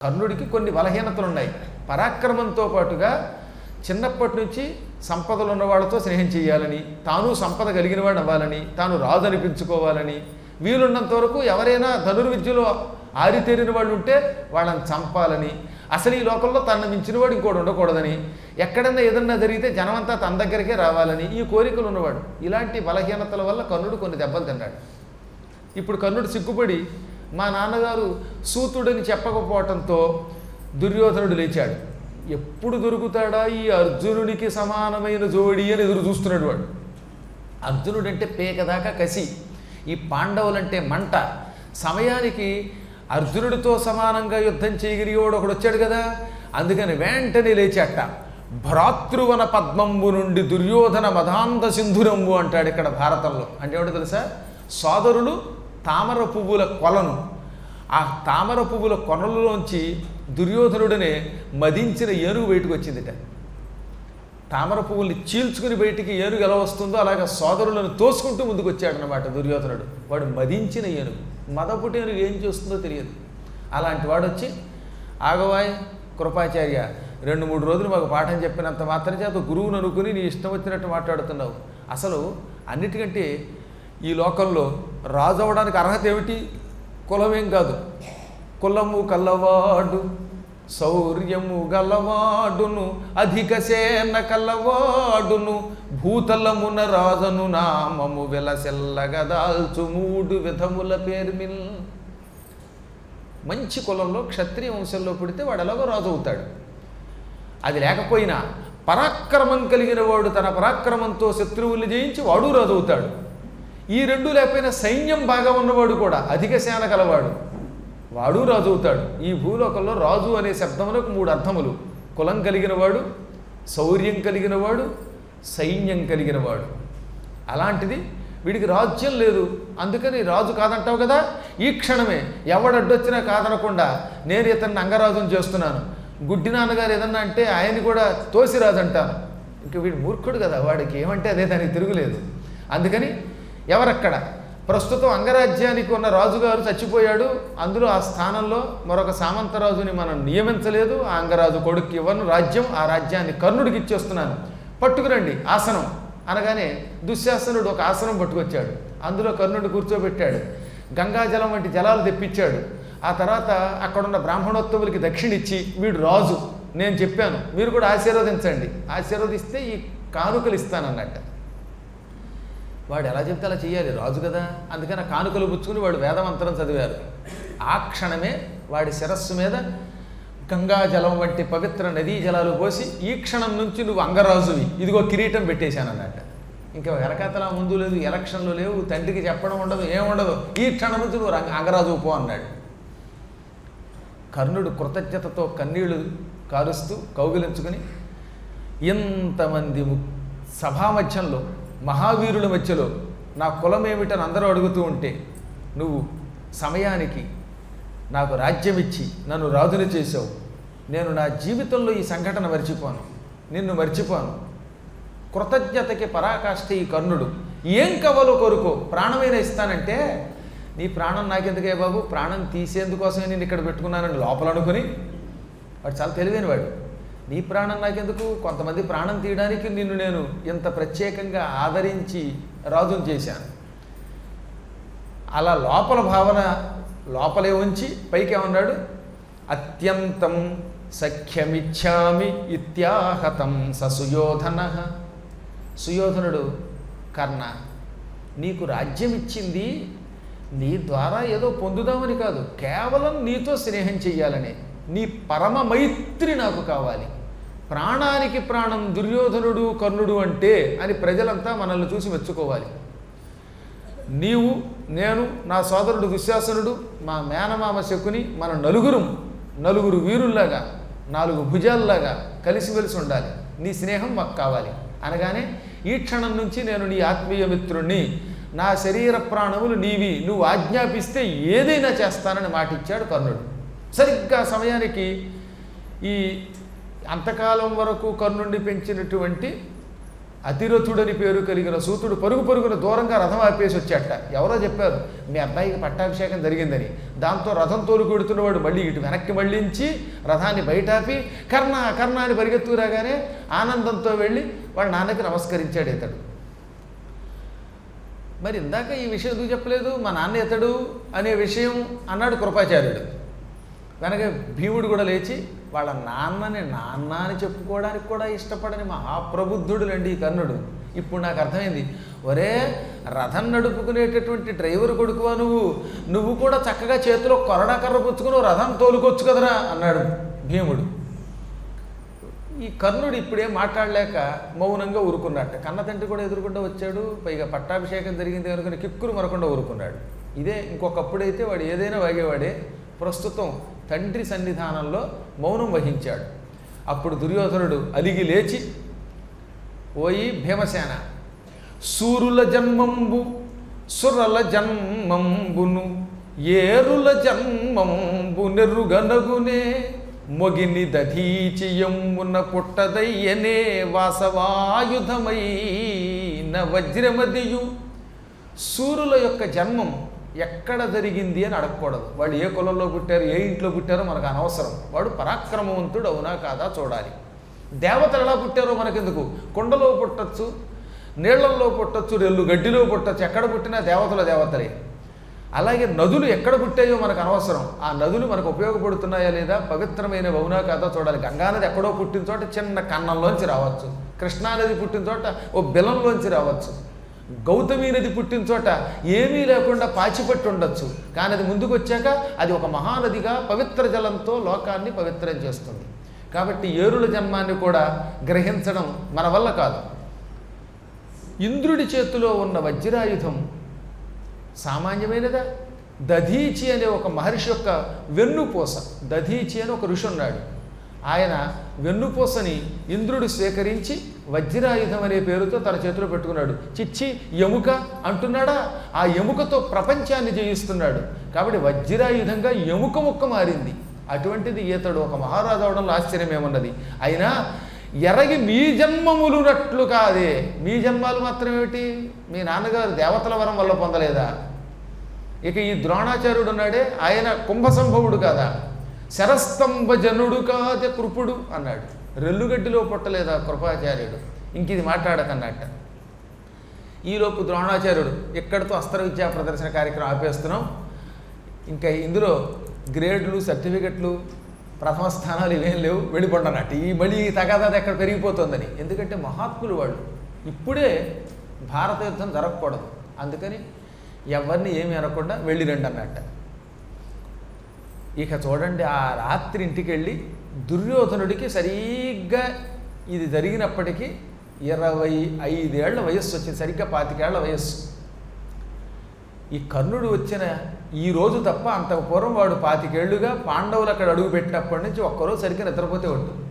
కర్ణుడికి కొన్ని బలహీనతలు ఉన్నాయి పరాక్రమంతో పాటుగా చిన్నప్పటి నుంచి సంపదలు ఉన్న వాళ్ళతో స్నేహం చేయాలని తాను సంపద కలిగిన వాడు అవ్వాలని తాను రాజు అనిపించుకోవాలని వీలున్నంత వరకు ఎవరైనా ధనుర్విద్యలో ఆరితేరిన వాళ్ళు ఉంటే వాళ్ళని చంపాలని అసలు ఈ లోకంలో తనను మించిన వాడు ఇంకోటి ఉండకూడదని ఎక్కడన్నా ఏదన్నా జరిగితే జనమంతా తన దగ్గరికే రావాలని ఈ కోరికలు ఉన్నవాడు. ఇలాంటి బలహీనతల వల్ల కర్ణుడు కొన్ని దెబ్బలు తిన్నాడు. ఇప్పుడు కర్ణుడు సిగ్గుపడి మా నాన్నగారు సూతుడని చెప్పకపోవటంతో దుర్యోధనుడు లేచాడు. ఎప్పుడు దొరుకుతాడా ఈ అర్జునుడికి సమానమైన జోడి అని ఎదురు చూస్తున్నాడు వాడు. అర్జునుడంటే పేకదాకా కసి ఈ పాండవులంటే మంట. సమయానికి అర్జునుడితో సమానంగా యుద్ధం చేయగలిగేవాడు ఒకడు వచ్చాడు కదా అందుకని వెంటనే లేచాట. భ్రాతృవన పద్మంబు నుండి దుర్యోధన మదాంత సింధురంబు అంటాడు ఇక్కడ భారతంలో. అంటే ఏమిటో తెలుసా? సోదరులు తామర పువ్వుల కొలను ఆ తామర పువ్వుల కొనలలోంచి దుర్యోధనుడనే మదించిన ఏనుగు బయటకు వచ్చిందిట. తామర పువ్వుల్ని చీల్చుకుని బయటికి ఏనుగు ఎలా వస్తుందో అలాగే సోదరులను తోసుకుంటూ ముందుకు వచ్చాడనమాట దుర్యోధనుడు. వాడు మదించిన ఏనుగు. మదపుటి ఏనుగు ఏం చేస్తుందో తెలియదు. అలాంటి వాడు వచ్చి ఆగవాయ్ కృపాచార్య రెండు మూడు రోజులు మాకు పాఠం చెప్పినంత మాత్రం చేత గురువును అనుకుని నీ ఇష్టం వచ్చినట్టు మాట్లాడుతున్నావు. అసలు అన్నిటికంటే ఈ లోకంలో రాజు అవడానికి అర్హత ఏమిటి? కులమేం కాదు. కులము కల్లవాడు శౌర్యము గలవాడును అధిక సేన కలవాడును భూతలమున రాజను నామము వెలసెల్లగదాల్చు మూడు విధముల పేర్మిల్ మంచి కులంలో క్షత్రియ వంశంలో పుడితే వాడు ఎలాగో రాజు అవుతాడు అది లేకపోయినా పరాక్రమం కలిగిన వాడు తన పరాక్రమంతో శత్రువుల్ని జయించి వాడు రాజు అవుతాడు ఈ రెండు లేకపోయినా సైన్యం బాగా ఉన్నవాడు కూడా అధిక సేన కలవాడు వాడు రాజు అవుతాడు. ఈ భూలోకంలో రాజు అనే శబ్దములకు మూడు అర్థములు. కులం కలిగినవాడు శౌర్యం కలిగినవాడు సైన్యం కలిగినవాడు. అలాంటిది వీడికి రాజ్యం లేదు. అందుకని రాజు కాదంటావు కదా? ఈ క్షణమే ఎవడడ్డొచ్చినా కాదనకుండా నేను ఇతన్ని అంగరాజును చేస్తున్నాను. గుడ్డి నాన్నగారు ఏదన్నా అంటే ఆయన్ని కూడా తోసిరాజు అంటాను ఇంక వీడు మూర్ఖుడు కదా వాడికి ఏమంటే అదే దానికి తిరుగులేదు. అందుకని ఎవరక్కడ? ప్రస్తుతం అంగరాజ్యానికి ఉన్న రాజుగారు చచ్చిపోయాడు. అందులో ఆ స్థానంలో మరొక సామంతరాజుని మనం నియమించలేదు. ఆ అంగరాజు కొడుక్కి ఇవ్వను. రాజ్యం ఆ రాజ్యాన్ని కర్ణుడికి ఇచ్చేస్తున్నాను. పట్టుకురండి. ఆసనం. అనగానే దుశ్శాసనుడు ఒక ఆసనం పట్టుకొచ్చాడు. అందులో కర్ణుడు కూర్చోబెట్టాడు. గంగాజలం వంటి జలాలు తెప్పించాడు. ఆ తర్వాత అక్కడున్న బ్రాహ్మణోత్తములకి దక్షిణిచ్చి వీడు రాజు. నేను చెప్పాను. మీరు కూడా ఆశీర్వదించండి. ఆశీర్వదిస్తే ఈ కానుకలు ఇస్తానన్నట్టు. వాడు ఎలా చెప్తే అలా చేయాలి రాజు కదా. అందుకని కానుకలు పుచ్చుకుని వాడు వేదమంతరం చదివారు. ఆ క్షణమే వాడి శిరస్సు మీద గంగా జలం వంటి పవిత్ర నదీ జలాలు పోసి ఈ క్షణం నుంచి నువ్వు అంగరాజువి. ఇదిగో కిరీటం పెట్టేశానన్నట్ట ఇంకా వెనకాతల ముందు లేదు ఎలక్షన్లు లేవు తండ్రికి చెప్పడం ఉండదు ఏముండదు ఈ క్షణం నుంచి నువ్వు రంగ- అంగరాజు పో అన్నాడు. కర్ణుడు కృతజ్ఞతతో కన్నీళ్ళు కారుస్తూ కౌగిలించుకుని ఇంతమంది సభా మధ్యంలో మహావీరుల మధ్యలో నా కులం ఏమిటని అందరూ అడుగుతూ ఉంటే నువ్వు సమయానికి నాకు రాజ్యం ఇచ్చి నన్ను రాజుని చేసావు నేను నా జీవితంలో ఈ సంఘటన మర్చిపోను. నిన్ను మర్చిపోను. కృతజ్ఞతకి పరాకాష్ఠ ఈ కర్ణుడు. ఏం కవలో కోరుకో. ప్రాణమైన ఇస్తానంటే నీ ప్రాణం నాకెందుకే బాబు? ప్రాణం తీసేందుకోసమే నేను ఇక్కడ పెట్టుకున్నానని లోపల అనుకుని వాడు చాలా తెలివైన వాడు నీ ప్రాణం నాకెందుకు? కొంతమంది ప్రాణం తీయడానికి నిన్ను నేను ఇంత ప్రత్యేకంగా ఆదరించి రాజును చేశాను. అలా లోపల భావన లోపలే ఉంచి పైకి ఏమన్నాడు? అత్యంతం సఖ్యమిచ్చామి ఇత్యాహతం ససుయోధన. సుయోధనుడు కర్ణ నీకు రాజ్యం ఇచ్చింది నీ ద్వారా ఏదో పొందుదామని కాదు కేవలం నీతో స్నేహం చెయ్యాలని నీ పరమ మైత్రి నాకు కావాలి. ప్రాణానికి ప్రాణం దుర్యోధనుడు కర్ణుడు అంటే అని ప్రజలంతా మనల్ని చూసి మెచ్చుకోవాలి. నీవు నేను నా సోదరుడు దుశ్శాసనుడు మా మేనమామ శకుని మన నలుగురు నలుగురు వీరుల్లాగా నాలుగు భుజాల్లాగా కలిసిమెలిసి ఉండాలి. నీ స్నేహం మాకు కావాలి. అనగానే ఈ క్షణం నుంచి నేను నీ ఆత్మీయ మిత్రుణ్ణి నా శరీర ప్రాణములు నీవి నువ్వు ఆజ్ఞాపిస్తే ఏదైనా చేస్తానని మాటిచ్చాడు కర్ణుడు. సరిగ్గా సమయానికి ఈ అంతకాలం వరకు కర్ణుండి పెంచినటువంటి అతిరథుడని పేరు కలిగిన సూతుడు పరుగు పరుగున దూరంగా రథం ఆపేసి వచ్చాట ఎవరో చెప్పారు మీ అబ్బాయికి పట్టాభిషేకం జరిగిందని. దాంతో రథం తోలుకొడుతున్నవాడు మళ్ళీ ఇటు వెనక్కి మళ్ళించి రథాన్ని బయటాపి కర్ణ కర్ణ అని పరిగెత్తు రాగానే ఆనందంతో వెళ్ళి వాళ్ళ నాన్నకి నమస్కరించాడు ఇతడు. మరి ఇందాక ఈ విషయం ఎందుకు చెప్పలేదు? మా నాన్న ఎతడు అనే విషయం అన్నాడు కృపాచార్యుడు. వెనక భీముడు కూడా లేచి వాళ్ళ నాన్నని నాన్న అని చెప్పుకోవడానికి కూడా ఇష్టపడని మహాప్రబుద్ధుడులండి ఈ కర్ణుడు. ఇప్పుడు నాకు అర్థమైంది. ఒరే రథం నడుపుకునేటటువంటి డ్రైవర్ కొడుకువా నువ్వు? నువ్వు కూడా చక్కగా చేతిలో కొరడాకర్ర పుచ్చుకుని రథం తోలుకొచ్చు కదరా అన్నాడు భీముడు. ఈ కర్ణుడు ఇప్పుడేం మాట్లాడలేక మౌనంగా ఊరుకున్నట్ట కన్న తండ్రి కూడా ఎదురుకుండా వచ్చాడు. పైగా పట్టాభిషేకం జరిగింది అనుకుని కిక్కురు మరకుండా ఊరుకున్నాడు. ఇదే ఇంకొకప్పుడైతే వాడు ఏదైనా వాగేవాడే. ప్రస్తుతం తండ్రి సన్నిధానంలో మౌనం వహించాడు. అప్పుడు దుర్యోధనుడు అలిగి లేచి పోయి భీమసేన సూరుల జన్మంబు సురల జన్మంబును ఏరుల జన్మంబు నెర్రుగనగునే మొగిని దధీచియమ్మున పుట్టదయ్యనే వాసవాయుధమైన వజ్రమదియు సూరుల యొక్క జన్మం ఎక్కడ జరిగింది అని అడగకూడదు. వాడు ఏ కులంలో పుట్టారు ఏ ఇంట్లో పుట్టారో మనకు అనవసరం. వాడు పరాక్రమవంతుడు అవునా కాదా చూడాలి. దేవతలు ఎలా పుట్టారో మనకెందుకు? కొండలో పుట్టచ్చు నీళ్ళలో పుట్టచ్చు రెల్లు గడ్డిలో పుట్టచ్చు ఎక్కడ పుట్టినా దేవతల దేవతలే. అలాగే నదులు ఎక్కడ పుట్టాయో మనకు అనవసరం. ఆ నదులు మనకు ఉపయోగపడుతున్నాయా లేదా? పవిత్రమైన అవునా కాదా చూడాలి. గంగానది ఎక్కడో పుట్టిన చోట చిన్న కన్నంలోంచి రావచ్చు. కృష్ణానది పుట్టిన చోట ఓ బిలంలోంచి రావచ్చు. గౌతమి నది పుట్టిన చోట ఏమీ లేకుండా పాచిపట్టి ఉండొచ్చు. కానీ అది ముందుకు వచ్చాక అది ఒక మహానదిగా పవిత్ర జలంతో లోకాన్ని పవిత్రం చేస్తుంది. కాబట్టి ఏరుల జన్మాన్ని కూడా గ్రహించడం మన వల్ల కాదు. ఇంద్రుడి చేతిలో ఉన్న వజ్రాయుధం సామాన్యమైనదా? దధీచి అనే ఒక మహర్షి యొక్క వెన్నుపూస. దధీచి అని ఒక ఋషి ఉన్నాడు. ఆయన వెన్నుపూసని ఇంద్రుడు స్వీకరించి వజ్రాయుధం అనే పేరుతో తన చేతిలో పెట్టుకున్నాడు. చిచ్చి ఎముక అంటున్నాడా? ఆ ఎముకతో ప్రపంచాన్ని జయిస్తున్నాడు. కాబట్టి వజ్రాయుధంగా ఎముక ముక్క మారింది. అటువంటిది ఈతడు ఒక మహారాజు అవడంలో ఆశ్చర్యమేమున్నది అయినా ఎరగి మీ జన్మములునట్లు కాదే. మీ జన్మాలు మాత్రం ఏమిటి? మీ నాన్నగారు దేవతల వరం వల్ల పొందలేదా? ఇక ఈ ద్రోణాచార్యుడు ఉన్నాడే ఆయన కుంభసంభవుడు కాదా? శరస్తంభ జనుడు కాదే కృపుడు అన్నాడు. రెల్లుగడ్డిలో పుట్టలేదా కృపాచార్యుడు. ఇంక ఇది మాట్లాడకన్నట్ట. ఈలోపు ద్రోణాచార్యుడు ఇక్కడితో అస్త్ర విద్యా ప్రదర్శన కార్యక్రమం ఆపేస్తున్నాం. ఇంకా ఇందులో గ్రేడ్లు సర్టిఫికెట్లు ప్రథమ స్థానాలు ఇవేం లేవు వెళ్ళిపోండన్నట్టు. ఈ మళ్ళీ ఈ తగాదాది ఎక్కడ పెరిగిపోతుందని. ఎందుకంటే మహాత్ములు వాళ్ళు. ఇప్పుడే భారత యుద్ధం జరగకూడదు. అందుకని ఎవరిని ఏమి అనకుండా వెళ్ళిరండి అన్నట్ట ఇక చూడండి ఆ రాత్రి ఇంటికి వెళ్ళి దుర్యోధనుడికి సరిగ్గా ఇది జరిగినప్పటికీ ఇరవై ఐదేళ్ళ వయస్సు వచ్చింది సరిగ్గా పాతికేళ్ళ వయస్సు. ఈ కర్ణుడు వచ్చిన ఈ రోజు తప్ప అంతకు పూర్వం వాడు పాతికేళ్ళుగా పాండవులు అక్కడ అడుగు పెట్టినప్పటి నుంచి ఒక్కరోజు సరిగ్గా నిద్రపోతే ఉంటుంది